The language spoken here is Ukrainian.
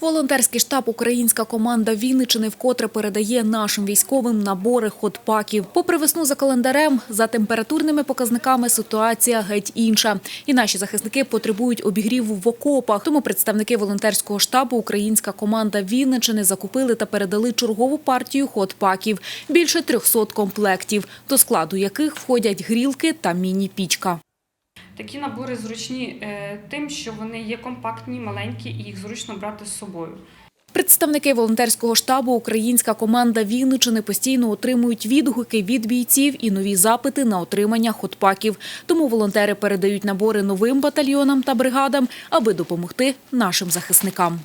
Волонтерський штаб Українська команда Вінничини вкотре передає нашим військовим набори ходпаків. Попри весну за календарем, за температурними показниками ситуація геть інша. І наші захисники потребують обігріву в окопах. Тому представники волонтерського штабу Українська команда Вінничини закупили та передали чергову партію ходпаків – більше 300 комплектів, до складу яких входять грілки та міні-пічка. Такі набори зручні е, тим, що вони є компактні, маленькі і їх зручно брати з собою. Представники волонтерського штабу Українська команда Вінничини постійно отримують відгуки від бійців і нові запити на отримання ходпаків. Тому волонтери передають набори новим батальйонам та бригадам, аби допомогти нашим захисникам.